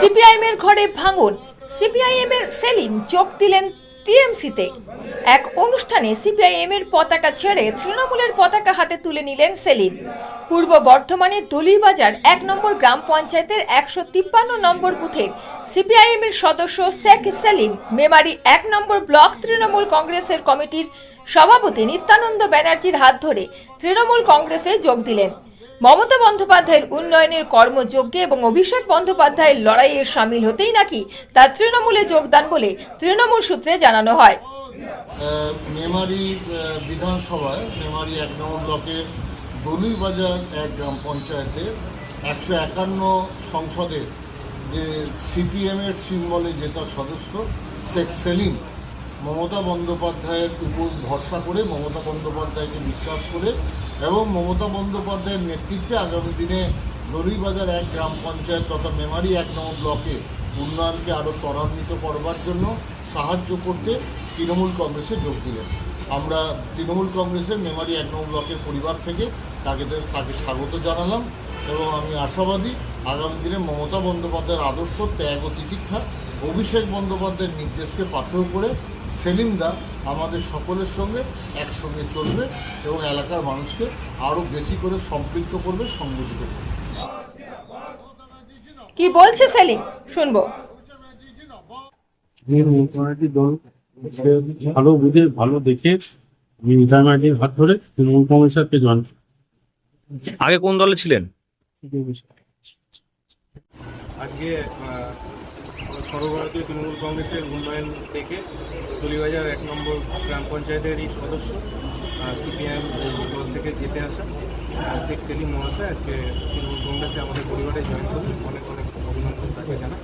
CPIM এর ঘরে ভাঙন সিপিআইএম এর সেলিম যোগ দিলেন টিএমসিতে। এক অনুষ্ঠানে সিপিআইএম এর পতাকা ছেড়ে তৃণমূলের পতাকা হাতে তুলে নিলেন সেলিম। পূর্ব বর্ধমানের দলিবাজার এক নম্বর গ্রাম পঞ্চায়েতের একশো তিপ্পান্ন নম্বর বুথের সিপিআইএম এর সদস্য শেখ সেলিম, মেমারি এক নম্বর ব্লক তৃণমূল কংগ্রেসের কমিটির সভাপতি নিত্যানন্দ ব্যানার্জির হাত ধরে তৃণমূল কংগ্রেসে যোগ দিলেন। মমতা বন্দ্যোপাধ্যায়ের উন্নয়নের কর্মযজ্ঞে এবং অভিষেক বন্দ্যোপাধ্যায়ের লড়াইয়ে সামিল হতেই নাকি তার তৃণমূলে যোগদান বলে তৃণমূল সূত্রে জানানো হয়। মেমারি বিধানসভায়, মেমারি এক নম্বর ব্লকের দলুইবাজার এক গ্রাম পঞ্চায়েতে একশো একান্ন সংসদের যে সিপিএমের সিম্বলে জেতা সদস্য, শেখ সেলিম মমতা বন্দ্যোপাধ্যায়ের উপর ভরসা করে, মমতা বন্দ্যোপাধ্যায়কে বিশ্বাস করে এবং মমতা বন্দ্যোপাধ্যায়ের নেতৃত্বে আগামী দিনে দলুইবাজার এক গ্রাম পঞ্চায়েত তথা মেমারি এক নম্বর ব্লকে উন্নয়নকে আরও ত্বরান্বিত করবার জন্য সাহায্য করতে তৃণমূল কংগ্রেসে যোগ দিলেন। আমরা তৃণমূল কংগ্রেসের মেমারি এক নম্বর ব্লকের পরিবার থেকে তাকে তাকে স্বাগত জানালাম এবং আমি আশাবাদী আগামী দিনে মমতা বন্দ্যোপাধ্যায়ের আদর্শ ত্যাগ ও তিতিক্ষা, অভিষেক বন্দ্যোপাধ্যায়ের নির্দেশকে পাথেয় করে সেলিমদা আমাদের সকলের সঙ্গে একসঙ্গে চলবে এবং এলাকার মানুষকে আরও বেশি করে সম্পৃক্ত করবে সংগঠিত করবে। কি বলছে সেলিম? শুনব। দল ভালো বুঝে ভালো দেখে আমি হাত ধরে তৃণমূল কংগ্রেসকে জয়েন আগে কোন দলে ছিলেন? আজকে সর্বভারতীয় তৃণমূল কংগ্রেসের উন্নয়ন থেকে তলিবাজার এক নম্বর গ্রাম পঞ্চায়েতের এই সদস্য সিপিএম দল থেকে জিতে আসা শেখ সেলিম মহাশয় আজকে তৃণমূল কংগ্রেসে আমাদের পরিবারে জয়েন করলেন অনেক অনেক অভিনন্দন, তাকে জানা